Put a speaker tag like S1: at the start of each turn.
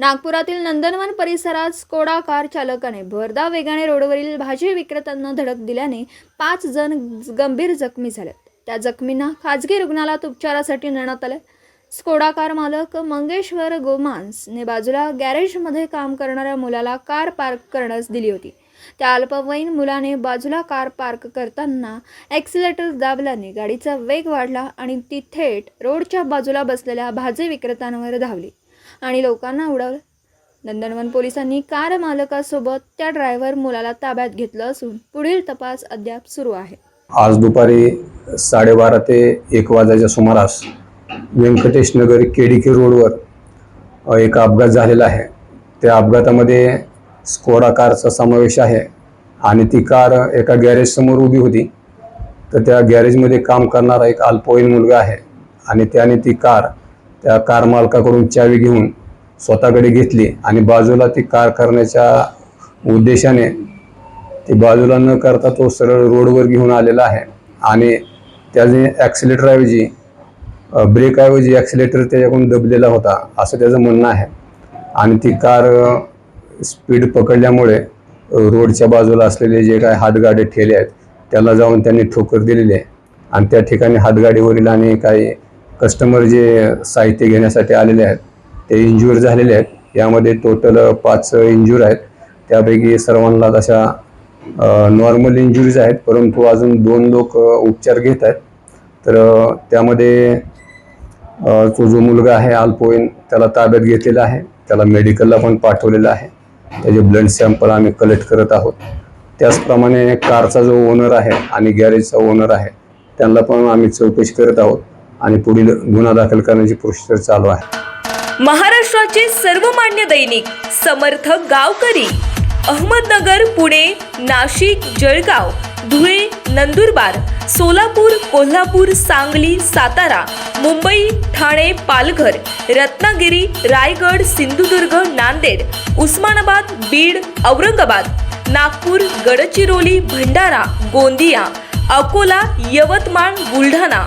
S1: नागपुरातील नंदनवन परिसरात Skoda car चालकाने भरदा वेगाने रोडवरील भाजी विक्रेत्यांना धडक दिल्याने पाच जण गंभीर जखमी झाले त्या जखमींना खाजगी रुग्णालयात उपचारासाठी नेण्यात आले. स्कोडा कार मालक मंगेश्वर गोमांसने बाजूला गॅरेजमध्ये काम करणाऱ्या मुलाला कार पार्क करण्यास दिली होती. त्या अल्पवयीन मुलाने बाजूला कार पार्क करताना ॲक्सिलेटर दाबल्याने गाडीचा वेग वाढला आणि ती थेट रोडच्या बाजूला बसलेल्या भाजी विक्रेत्यांवर धावली. आणि लोकांना उडवलं नंदनवन पोलिसांनी कार मालकासोबत त्या ड्रायव्हर मुलाला ताब्यात घेतलं असून पुढील तपास अद्याप सुरू आहे.
S2: आज दुपारी साडेबारा ते एक वाजायच्या सुमारास व्यंकटेश नगर केडीके रोडवर एक अपघात झालेला आहे. त्या अपघातामध्ये स्कोडा कारचा समावेश आहे आणि ती कार एका गॅरेजसमोर उभी होती. तर त्या गॅरेजमध्ये काम करणारा एक अल्पवयीन मुलगा आहे आणि त्याने ती कार त्या कार मालकाकडून चावी घेऊन स्वतःकडे घेतली आणि बाजूला ती कार करण्याच्या उद्देशाने ती बाजूला न करता तो सरळ रोडवर घेऊन आलेला आहे. आणि त्याने ॲक्सिलेटरऐवजी ब्रेकऐवजी ॲक्सिलेटर त्याच्याकडून दबलेला होता असं त्याचं म्हणणं आहे. आणि ती कार स्पीड पकडल्यामुळे रोडच्या बाजूला असलेले जे काय हातगाडे ठेले आहेत त्याला जाऊन त्यांनी ठोकर दिलेली आहे. आणि त्या ठिकाणी हातगाडीवरील आणि काही कस्टमर जे साहित्य घेण्यासाठी आलेले आहेत ते इंज्युअर झालेले आहेत. यामध्ये टोटल पाच इंज्युअर आहेत. त्यापैकी सर्वांना तशा नॉर्मल इंजुरीज आहेत. परंतु अजून दोन लोक उपचार घेत आहेत. तर त्यामध्ये तो जो मुलगा आहे अल्पवयीन त्याला ताब्यात घेतलेला आहे. त्याला मेडिकलला पण पाठवलेलं आहे. त्याचे ब्लड सॅम्पल आम्ही कलेक्ट करत आहोत. त्याचप्रमाणे कारचा जो ओनर आहे आणि गॅरेजचा ओनर आहे त्यांना पण आम्ही चौकशी करत आहोत. आणि पुढील गुन्हा दाखल करण्याची प्रोसिजर चालू आहे.
S3: महाराष्ट्राचे सर्वमान्य दैनिक समर्थ गावकरी अहमदनगर पुणे नाशिक जळगाव धुळे नंदुरबार सोलापूर कोल्हापूर सांगली सातारा मुंबई ठाणे पालघर रत्नागिरी रायगड सिंधुदुर्ग नांदेड उस्मानाबाद बीड औरंगाबाद नागपूर गडचिरोली भंडारा गोंदिया अकोला यवतमाळ बुलढाणा